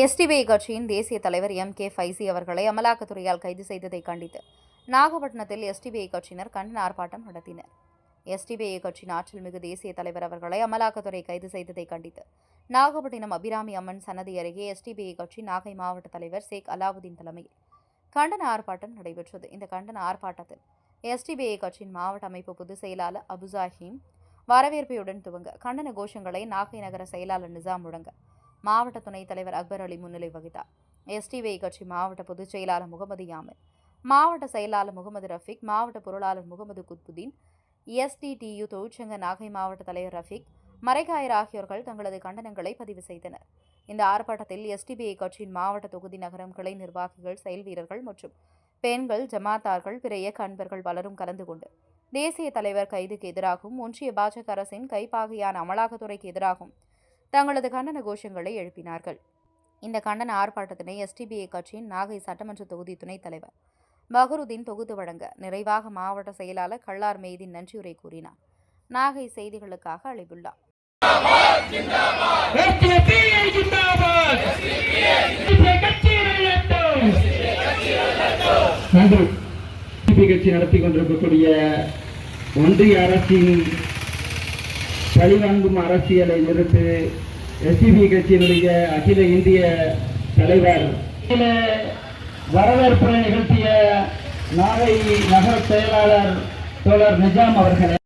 SDPI கட்சியின் தேசிய தலைவர் எம் கே ஃபைசி அவர்களை அமலாக்கத்துறையால் கைது செய்ததை கண்டித்து நாகப்பட்டினத்தில் எஸ்டிபிஐ கட்சியினர் கண்டன ஆர்ப்பாட்டம் நடத்தினர். எஸ்டிபிஐ கட்சியின் ஆற்றல் மிகு தேசிய தலைவர் அவர்களை அமலாக்கத்துறை கைது செய்ததை கண்டித்து நாகப்பட்டினம் அபிராமி அம்மன் சன்னதி அருகே எஸ்டிபிஐ கட்சி நாகை மாவட்ட தலைவர் ஷேக் அலாவுதீன் தலைமையில் கண்டன ஆர்ப்பாட்டம் நடைபெற்றது. இந்த கண்டன ஆர்ப்பாட்டத்தில் எஸ்டிபிஐ கட்சியின் மாவட்ட அமைப்பு பொதுச் செயலாளர் அபுசாஹிம் வரவேற்பையுடன் துவங்க கண்டன கோஷங்களை நாகை நகர செயலாளர் நிசாம் முழங்க மாவட்ட துணைத் தலைவர் அக்பர் அலி முன்னிலை வகித்தார். எஸ்டிவிஐ கட்சி மாவட்ட பொதுச் செயலாளர் முகமது யாமின் மாவட்ட செயலாளர் முகமது ரஃபிக் மாவட்ட பொருளாளர் முகமது குத்புதீன் எஸ்டிடியு தொழிற்சங்க நாகை மாவட்ட தலைவர் ரஃபிக் மறைகாயர் ஆகியோர்கள் தங்களது கண்டனங்களை பதிவு செய்தனர். இந்த ஆர்ப்பாட்டத்தில் எஸ்டிபிஐ கட்சியின் மாவட்ட தொகுதி நகரம் கிளை நிர்வாகிகள் செயல் வீரர்கள் மற்றும் பெண்கள் ஜமாத்தார்கள் பிற இயக்க அன்பர்கள் பலரும் கலந்து கொண்டு தேசிய தலைவர் கைதுக்கு எதிராகவும் ஒன்றிய பாஜக அரசின் கைப்பாகையான அமலாக்கத்துறைக்கு எதிராகவும் தங்களது கண்டன கோஷங்களை எழுப்பினார்கள். இந்த கண்டன ஆர்ப்பாட்டத்தினை எஸ்டிபிஐ கட்சியின் நாகை சட்டமன்ற தொகுதி துணைத் தலைவர் பகருதீன் தொகுத்து வழங்க நிறைவாக மாவட்ட செயலாளர் கள்ளார் மெய்தீன் நன்றியுரை கூறினார். நாகை செய்திகளுக்காக அழைப்புள்ளார் நன்றி. கட்சி நடத்தி கொண்டிருக்கக்கூடிய ஒன்றிய அரசின் பழிவாங்கும் அரசியலை நிறுத்து எஸ்டிபி கட்சியினுடைய அகில இந்திய தலைவர். வரவேற்பு வரவேற்புரை நிகழ்த்திய நாகை நகர செயலாளர் தோழர் நிஜாம் அவர்களை.